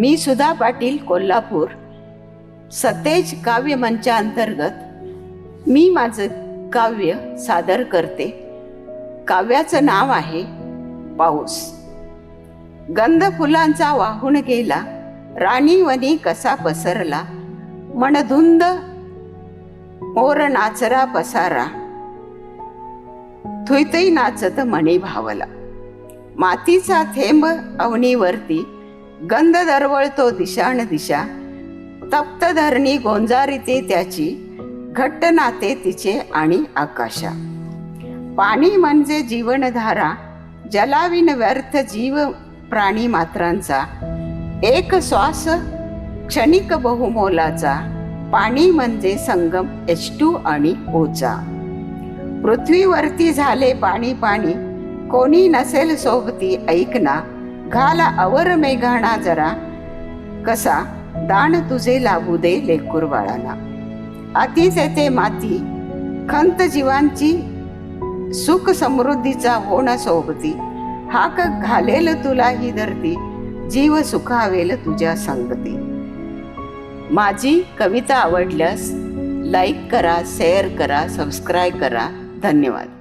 मी सुधा पाटील कोल्हापूर. सतेज काव्य मंचाअंतर्गत मी माझं काव्य सादर करते. काव्याचं नाव आहे पाऊस. गंध फुलांचा वाहून गेला राणीवनी कसा पसरला मनधुंद मोर नाचरा पसारा. थुईतई नाचत मणी भावला. मातीचा थेंब अवनीवरती गंध दरवळतो दिशान दिशा. तप्त धरणी गोंजारीते त्याची घट्ट नाते तिचे आणि आकाशा. पाणी म्हणजे जीवनधारा जलाविन व्यर्थ जीव प्राणी मात्रांचा. एक श्वास क्षणिक बहुमोलाचा. पाणी म्हणजे संगम एच टू आणि ओचा. पृथ्वीवरती झाले पाणी पाणी कोणी नसेल सोबती ऐकना. घाला अवर मेघाणा जरा. कसा? दान तुझे लागू दे लेकूर बाळाला अतिच येते माती खंत जीवांची सुख समृद्धीचा होण सोबती. हाक घालेल तुला ही धरती जीव सुखावेल तुझ्या संगती. माझी कविता आवडल्यास लाईक करा शेअर करा सबस्क्राईब करा. धन्यवाद.